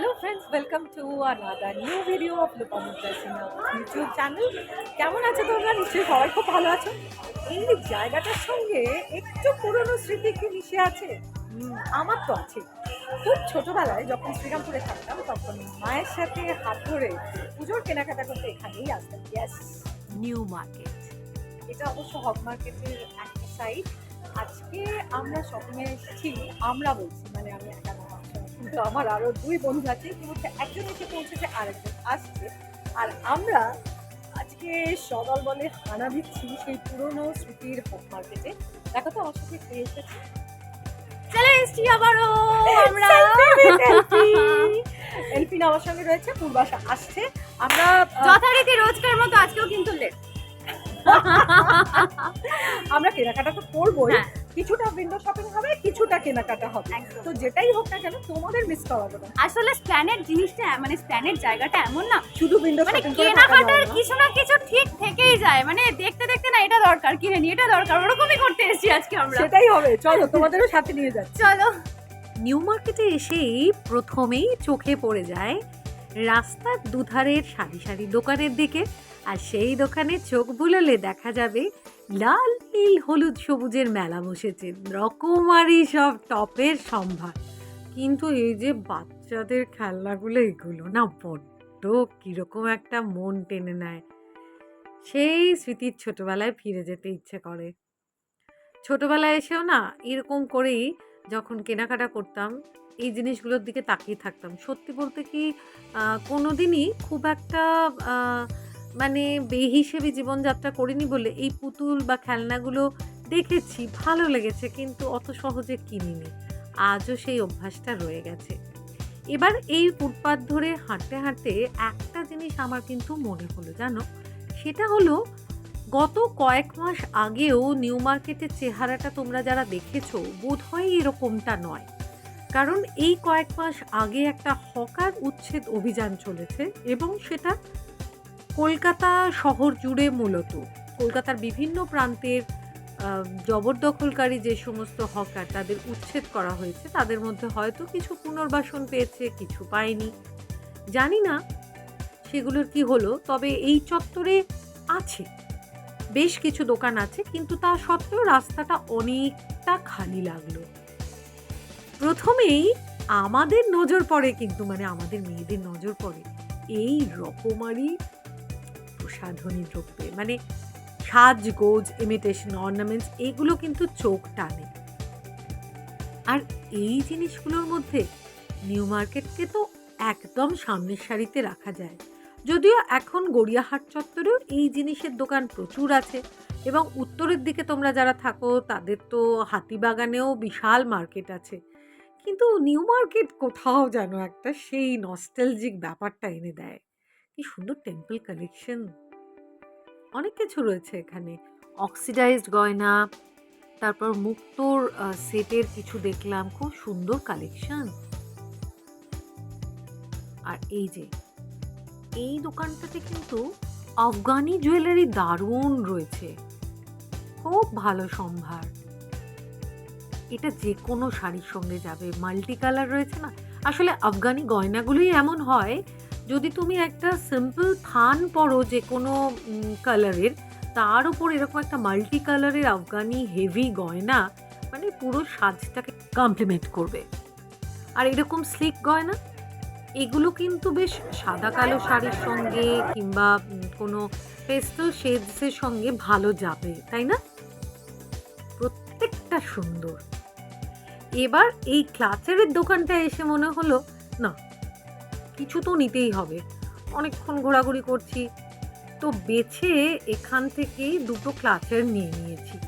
Hello friends welcome to another new video of Lopamudra Sinha YouTube channel কেমন আছো তোমরা? নিশ্চয়ই সবাই খুব ভালো আছো। এই জায়গাটার সঙ্গে একটু পুরনো স্মৃতি কি মিশে আছে? আমার তো আছে। খুব ছোটবেলায় যখন শ্রীরামপুরে থাকতাম, তখন মায়ের সাথে হাত ধরে পুজোর কেনাকাটা করতে এখানেই আসতাম। ইয়াস নিউ মার্কেট এটা অবশ্য হক মার্কেটের একটা সাইড আজকে আমরা শপিংয়ে এসেছি, আমরা বলছি মানে আমি একা কিন্তু আমার আরও দুই বন্ধু আছে ইতিমধ্যে একজন এসে পৌঁছেছে আরেকজন আসছে। আর আমরা আজকে সদল বলে হানা দিচ্ছি সেই পুরনো স্মৃতির হক মার্কেটে দেখো তো আমার সাথে কে এসেছে? চলে এসছি আবারও আমরা। এলফিন আমার সঙ্গে রয়েছে পূর্বাশা আসছে। আমরা যথারীতি রোজকার মতো আজকেও কিন্তু লেট আমরা কেনাকাটা তো করবোই। হ্যাঁ। কিছুটা উইন্ডো শপিং হবে কিছুটা কেনাকাটা হবে। তো যেটাই হোক না কেন তোমাদের মিস করাবো না। আসলে স্প্ল্যানেট জিনিসটা মানে স্প্ল্যানেট জায়গাটা এমন না। শুধু উইন্ডো মানে কেনাকাটার কিছু না কিছু ঠিক থেকেই যায়। মানে দেখতে দেখতে না এটা দরকার কিনে নি এটা দরকার ওরকমই করতে এসেছি আজকে আমরা। সেটাই হবে। চলো তোমাদেরও সাথে নিয়ে যাচ্ছি। চলো। নিউ মার্কেটে এসেই প্রথমেই চোখে পড়ে যায় রাস্তার দুধারের সারি সারি দোকানের দিকে। আর সেই দোকানে চোখ বুলালে দেখা যাবে লাল, নীল, হলুদ, সবুজের মেলা বসেছে। রকমারি সব টপের সম্ভার। কিন্তু এই যে বাচ্চাদের খেলনাগুলো, এগুলো না বড্ড কীরকম একটা মন টেনে নেয়। সেই স্মৃতির ছোটবেলায় ফিরে যেতে ইচ্ছে করে। ছোটবেলায় এসেও না এরকম করেই যখন কেনাকাটা করতাম, এই জিনিসগুলোর দিকে তাকিয়ে থাকতাম। সত্যি বলতে কি কোনো দিনই খুব একটা মানে বেহিসেবি জীবনযাত্রা করিনি বলে এই পুতুল বা খেলনাগুলো দেখেছি, ভালো লেগেছে, কিন্তু অত সহজে কিনিনি। আজও সেই অভ্যাসটা রয়ে গেছে। এবার এই ফুটপাথ ধরে হাঁটতে হাঁটতে একটা জিনিস আমার কিন্তু মনে হলো, জানো? সেটা হলো, গত কয়েক মাস আগেও নিউ মার্কেটের চেহারাটা তোমরা যারা দেখেছ বোধ হয় এরকমটা নয়। কারণ এই কয়েক মাস আগে একটা হকার উচ্ছেদ অভিযান চলেছে এবং সেটা কলকাতা শহর জুড়ে মূলত, কলকাতার বিভিন্ন প্রান্তের জবরদখলকারী যে সমস্ত হকার তাদের উচ্ছেদ করা হয়েছে, তাদের মধ্যে হয়তো কিছু পুনর্বাসন পেয়েছে, কিছু পায়নি। জানি না সেগুলোর কি হলো, তবে এই চত্বরে আছে, বেশ কিছু দোকান আছে, কিন্তু তা সত্ত্বেও রাস্তাটা অনেকটা খালি লাগল। প্রথমেই আমাদের নজর পড়ে কিন্তু মানে আমাদের মেয়েদের নজর পড়ে, এই রকমারি প্রসাধনী দ্রব্যে। মানে সাজগোজ ইমিটেশন অর্নামেন্টস এগুলো কিন্তু চোখ টানে। আর এই জিনিসগুলোর মধ্যে নিউ মার্কেটকে তো একদম সামনের সারিতে রাখা যায়। যদিও এখন গড়িয়াহাট চত্বরেও এই জিনিসের দোকান প্রচুর আছে এবং উত্তরের দিকে তোমরা যারা থাকো, তাদের তো হাতিবাগানেও বিশাল মার্কেট আছে। কিন্তু নিউ মার্কেট কোথাও যেন একটা সেই নস্টালজিক ব্যাপারটা এনে দেয়। কি সুন্দর টেম্পল কালেকশন অনেক কিছু রয়েছে এখানে। অক্সিডাইজড গয়না, তারপর মুক্তোর সেটের কিছু দেখলাম। খুব সুন্দর কালেকশন আর এই যে, এই দোকানটাতে কিন্তু আফগানি জুয়েলারি দারুণ রয়েছে। খুব ভালো সম্ভার। এটা যে কোনো শাড়ির সঙ্গে যাবে। মাল্টি কালার রয়েছে না? আসলে আফগানি গয়নাগুলোই এমন হয় যদি তুমি একটা সিম্পল থান পরো যে কোনো কালারের তার উপর এরকম একটা মাল্টি কালারের আফগানি হেভি গয়না মানে পুরো সাজটাকে কমপ্লিমেন্ট করবে। আর এরকম স্লিক গয়না, এগুলো কিন্তু বেশ সাদা কালো শাড়ির সঙ্গে কিংবা কোনো পেস্টেল শেডসের সঙ্গে ভালো যাবে, তাই না? প্রত্যেকটা সুন্দর। এবার এই ক্লাচারের দোকানটা এসে মনে হলো, না কিছু তো নিতেই হবে। অনেকক্ষণ ঘোরাঘুরি করছি। তো বেছে এখান থেকেই দুটো ক্লাচার নিয়ে নিয়েছি।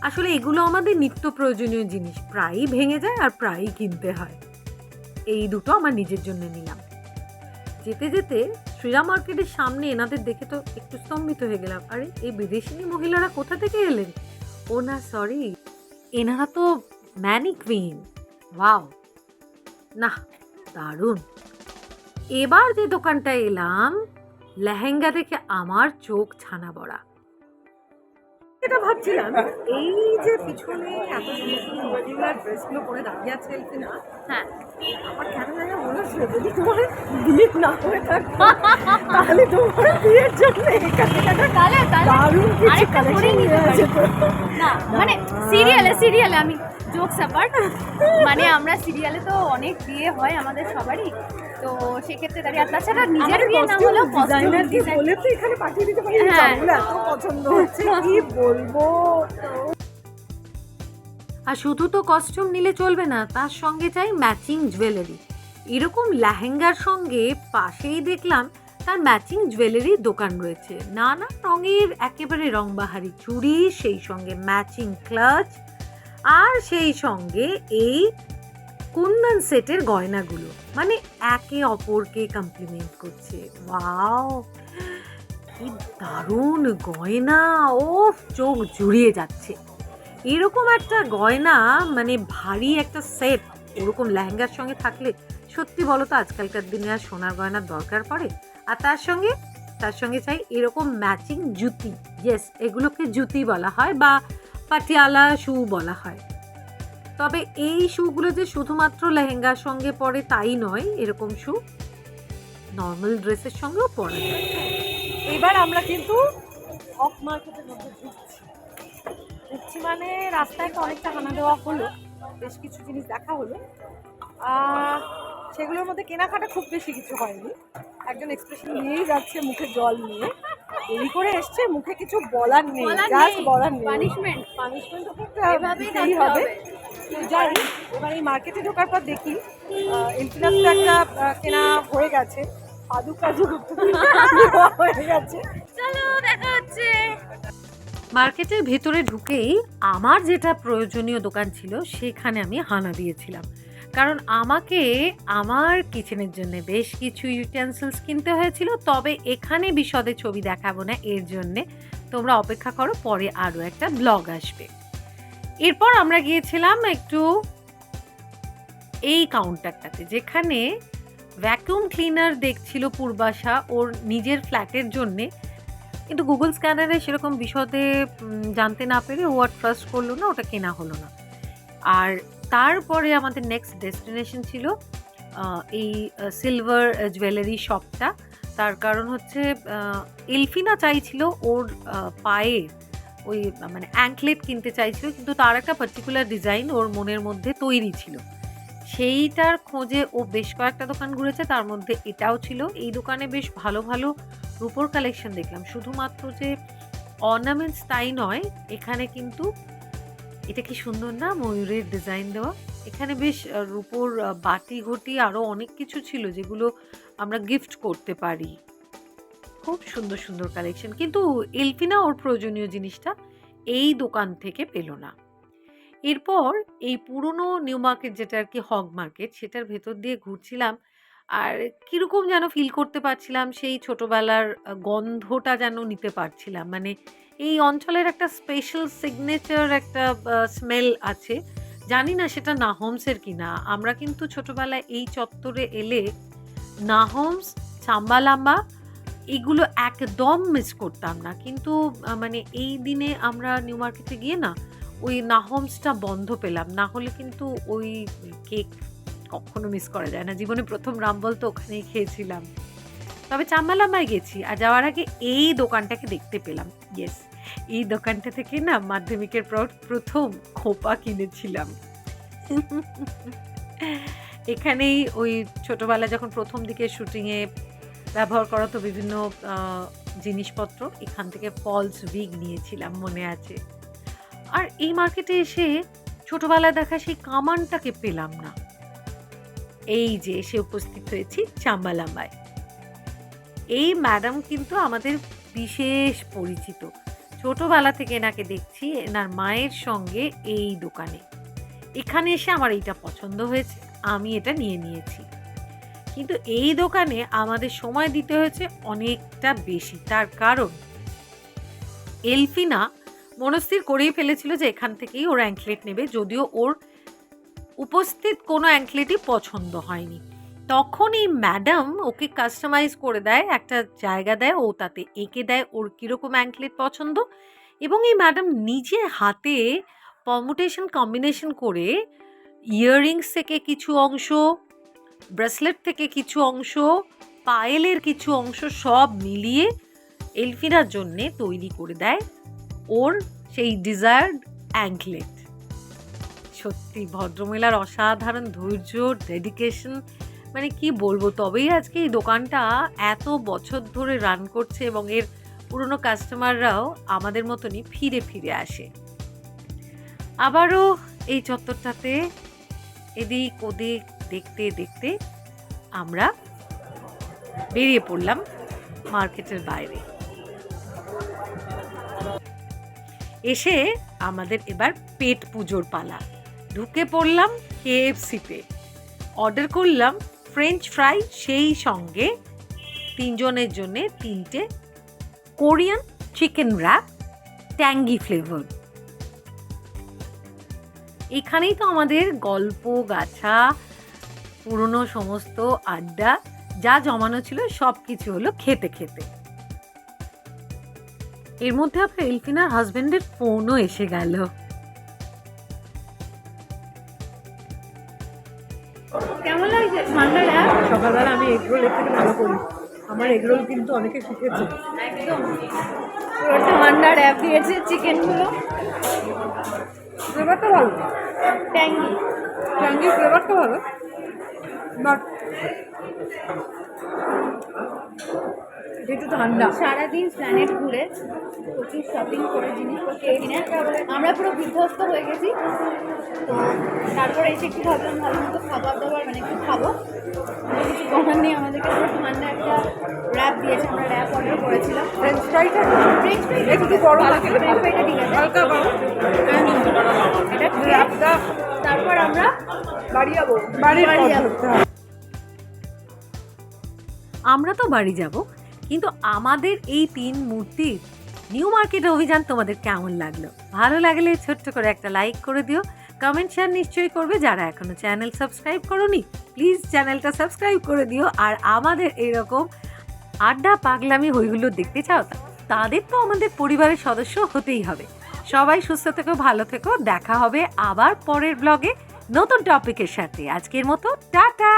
আসলে এগুলো আমাদের নিত্য প্রয়োজনীয় জিনিস। প্রায়ই ভেঙে যায় আর প্রায়ই কিনতে হয়। এই দুটো আমার নিজের জন্য নিলাম। যেতে যেতে শ্রীরাম মার্কেটের সামনে এনাদের দেখে তো একটু স্তম্ভিত হয়ে গেলাম। আরে, এই বিদেশিনী মহিলারা কোথা থেকে এলেন? ও না সরি এনারা তো ম্যানিকুইন। ওয়াও। না দারুণ। এবার যে দোকানটা এলাম লেহেঙ্গা দেখে আমার চোখ ছানা বড়া এটা ভাবছিলাম এই যে পিছনে এত সুন্দর সুন্দর মডিউলার ড্রেসগুলো পরে দাঁড়িয়ে আছে এলফিনা হ্যাঁ। আমার কেন জানি মনে হচ্ছে যদি তোমার বিয়ে না হয়ে থাকতো তাহলে তোমার বিয়ের জন্য এখান দারুণ কিছু কালেকশন। না মানে সিরিয়ালে সিরিয়ালে আমি জোকস অ্যাপার্ট মানে আমরা সিরিয়ালে তো অনেক বিয়ে হয় আমাদের সবারই। তো সেক্ষেত্রে দাঁড়িয়ে আর তাছাড়া নিজের বিয়ে না হলেও কস্টিউম ডিজাইনারকে বলে তো এখানে পাঠিয়ে দিতে পারি। হ্যাঁ। এত পছন্দ হচ্ছে। কি বলব? আর শুধু তো কস্টিউম নিলে চলবে না তার সঙ্গে চাই ম্যাচিং জুয়েলারি এরকম লেহেঙ্গার সঙ্গে পাশেই দেখলাম তার ম্যাচিং জুয়েলারির দোকান রয়েছে। নানা রঙের একেবারে রংবাহারি চুড়ি সেই সঙ্গে ম্যাচিং ক্লাচ আর সেই সঙ্গে এই কুন্দন সেটের গয়নাগুলো। মানে একে অপরকে কমপ্লিমেন্ট করছে। ওয়াও! কি দারুণ গয়না! ও চোখ জুড়িয়ে যাচ্ছে। এরকম একটা গয়না মানে ভারী একটা সেট, ওরকম লেহেঙ্গার সঙ্গে থাকলে সত্যি বলো তো আজকালকার দিনে আর সোনার গয়নার দরকার পড়ে? আর তার সঙ্গে তার সঙ্গে চাই এরকম ম্যাচিং জুতি। ইয়েস এগুলোকে জুতি বলা হয় বা পাটিয়ালা শু বলা হয়। তবে এই শুগুলো যে শুধুমাত্র লেহেঙ্গার সঙ্গে পরে তাই নয়, এরকম শু নর্মাল ড্রেসের সঙ্গেও পরা এবার আমরা কিন্তু অফ মার্কেটের মধ্যে ঢুকছি। ঢুকছি মানে রাস্তায় তো অনেকটা হানা দেওয়া হলো, বেশ কিছু জিনিস দেখা হলো। সেগুলোর মধ্যে কেনাকাটা খুব বেশি কিছু হয়নি। একজন এক্সপ্রেশন নিয়েই যাচ্ছে মুখে জল নিয়ে। দেরি করে এসছে মুখে কিছু বলার নেই জাস্ট বলার নেই। পানিশমেন্ট পানিশমেন্ট তো এভাবেই হবে। তো যাই এবার এই মার্কেটে ঢোকার পর দেখি ইনফিনাস তো একটা কেনা হয়ে গেছে। পাদু কাজু হয়ে গেছে। চলো দেখা হচ্ছে। মার্কেটের ভেতরে ঢুকেই আমার যেটা প্রয়োজনীয় দোকান ছিল সেখানে আমি হানা দিয়েছিলাম। কারণ আমাকে আমার কিচেনের জন্য বেশ কিছু ইউটেন্সিলস কিনতে হয়েছিল, তবে এখানে বিশদে ছবি দেখাবো না, এর জন্যে। তোমরা অপেক্ষা করো, পরে আরও একটা ব্লগ আসবে। এরপর আমরা গিয়েছিলাম একটু এই কাউন্টারটাতে যেখানে ভ্যাকুয়াম ক্লিনার দেখছিল পূর্বাশা ওর নিজের ফ্ল্যাটের জন্যে। কিন্তু গুগল স্ক্যানারে সেরকম বিশদে জানতে না পেরে ও আর ট্রাস্ট করল না, ওটা কেনা হলো না। আর তারপরে আমাদের নেক্সট ডেস্টিনেশন ছিল এই সিলভার জুয়েলারি শপটা তার কারণ হচ্ছে এলফিনা চাইছিল ওর পায়ে ওই মানে অ্যাঙ্কলেট কিনতে চাইছিল, কিন্তু তার একটা পার্টিকুলার ডিজাইন ওর মনের মধ্যে তৈরি ছিল। সেইটার খোঁজে ও বেশ কয়েকটা দোকান ঘুরেছে, তার মধ্যে এটাও ছিল। এই দোকানে বেশ ভালো ভালো রূপোর কালেকশন দেখলাম। শুধুমাত্র যে অর্নামেন্টস তাই নয়, এখানে কিন্তু এটা কি সুন্দর না ময়ূরের ডিজাইন দেওয়া? এখানে বেশ রূপোর বাটি ঘটি আরও অনেক কিছু ছিল যেগুলো আমরা গিফট করতে পারি। খুব সুন্দর সুন্দর কালেকশন কিন্তু এলফিনা ওর প্রয়োজনীয় জিনিসটা এই দোকান থেকে পেল না। এরপর এই পুরনো নিউ মার্কেট যেটা আর কি হগ মার্কেট সেটার ভেতর দিয়ে ঘুরছিলাম। আর কীরকম যেন ফিল করতে পারছিলাম, সেই ছোটোবেলার গন্ধটা যেন নিতে পারছিলাম। মানে এই অঞ্চলের একটা স্পেশাল সিগনেচার একটা স্মেল আছে। জানি না সেটা নাহোমসের কি না আমরা কিন্তু ছোটবেলায় এই চত্বরে এলে নাহমস, চাম্বালাম্বা এগুলো একদম মিস করতাম না। কিন্তু মানে এই দিনে আমরা নিউ মার্কেটে গিয়ে না, ওই নাহমসটা বন্ধ পেলাম। না হলে কিন্তু ওই কেক কখনো মিস করা যায় না। জীবনে প্রথম রামবল তো ওখানেই খেয়েছিলাম। তবে চাম্বালাম্বায় গেছি আর যাওয়ার আগে এই দোকানটাকে দেখতে পেলাম। ইয়েস এই দোকানটা থেকে না মাধ্যমিকের পর প্রথম খোপা কিনেছিলাম। এখানেই ওই ছোটবেলা যখন প্রথম দিকে শুটিংয়ে ব্যবহার করা তো বিভিন্ন জিনিসপত্র, এখান থেকে ফলস উইগ নিয়েছিলাম মনে আছে। আর এই মার্কেটে এসে ছোটবেলায় দেখা সেই কামানটাকে পেলাম না। এই যে এসে উপস্থিত হয়েছি চাম্বালাম্বায়। এই ম্যাডাম কিন্তু আমাদের বিশেষ পরিচিত। ছোটবেলা থেকে এনাকে দেখছি, এনার মায়ের সঙ্গে এই দোকানে। এখানে এসে আমার এইটা পছন্দ হয়েছে, আমি এটা নিয়ে নিয়েছি। কিন্তু এই দোকানে আমাদের সময় দিতে হয়েছে অনেকটা বেশি, তার কারণ এলফিনা মনস্থির করেই ফেলেছিল যে এখান থেকেই ওর অ্যাঙ্কলেট নেবে, যদিও ওর উপস্থিত কোনো অ্যাঙ্কলেটই পছন্দ হয়নি। তখন এই ম্যাডাম ওকে কাস্টমাইজ করে দেয়, একটা জায়গা দেয়, ও তাতে এঁকে দেয়, ওর কীরকম অ্যাঙ্কলেট পছন্দ। এবং এই ম্যাডাম নিজে হাতে পমুটেশন কম্বিনেশন করে ইয়াররিংস থেকে কিছু অংশ ব্রেসলেট থেকে কিছু অংশ, পায়েলের কিছু অংশ সব মিলিয়ে এলফিনার জন্যে তৈরি করে দেয় ওর সেই ডিজায়ার্ড অ্যাঙ্কলেট সত্যি, ভদ্রমহিলার অসাধারণ ধৈর্য ডেডিকেশন মানে কি বলব? তবেই আজকে এই দোকানটা এত বছর ধরে রান করছে এবং এর পুরনো কাস্টমাররাও আমাদের মতনই ফিরে ফিরে আসে। আবারও এই চত্বরটাতে এদিক ওদিক দেখতে দেখতে আমরা বেরিয়ে পড়লাম মার্কেটের বাইরে। এসে আমাদের এবার পেট পুজোর পালা। ঢুকে পড়লাম কেএফসিতে অর্ডার করলাম ফ্রেঞ্চ ফ্রাই সেই সঙ্গে। তিনজনের জন্য তিনটে Korean chicken wrap tangy flavour এখানেই তো আমাদের গল্প গাছা পুরনো সমস্ত আড্ডা, যা জমানো ছিল সব কিছু হলো খেতে খেতে। এর মধ্যে আপনার এলফিনার হাজবেন্ডের ফোনও এসে গেল। করি। আমার এগরোল কিন্তু অনেকে শিখেছে। একদম পুরো ঠান্ডা র্যাপ দিয়েছে চিকেনগুলো। ফ্লেভারটা ভালো? ট্যাঙ্গি ট্যাঙ্গি ফ্লেভারটা ভালো? বাট একটু ঠান্ডা। সারাদিন প্ল্যানেট ঘুরে প্রচুর শপিং করে জিনিসপত্র কিনে আমরা পুরো বিধ্বস্ত হয়ে গেছি। তো তারপরে এসে একটু ভাবলাম ভালো মতো খাবার অর্ডার করেছিলাম। ফ্রেঞ্চ ফ্রাইটা ফ্রেঞ্চ ফ্রাই একটু বড় ফ্রেঞ্চ ফ্রাইটা হালকা বড় এটা তারপর আমরা বাড়ি যাব। বাড়ি যাব। আমরা তো বাড়ি যাব কিন্তু আমাদের এই তিন মূর্তির নিউ মার্কেট অভিযান তোমাদের কেমন লাগল? ভালো লাগলে ছোট্ট করে একটা লাইক করে দিও। কমেন্ট শেয়ার নিশ্চয়ই করবে। যারা এখনও চ্যানেল সাবস্ক্রাইব করনি প্লিজ চ্যানেলটা সাবস্ক্রাইব করে দিও। আর আমাদের এরকম আড্ডা পাগলামি হইগুলো দেখতে চাও তাদের তো আমাদের পরিবারের সদস্য হতেই হবে। সবাই সুস্থ থেকো, ভালো থেকো। দেখা হবে আবার পরের ব্লগে নতুন টপিকের সাথে। আজকের মতো, টাটা!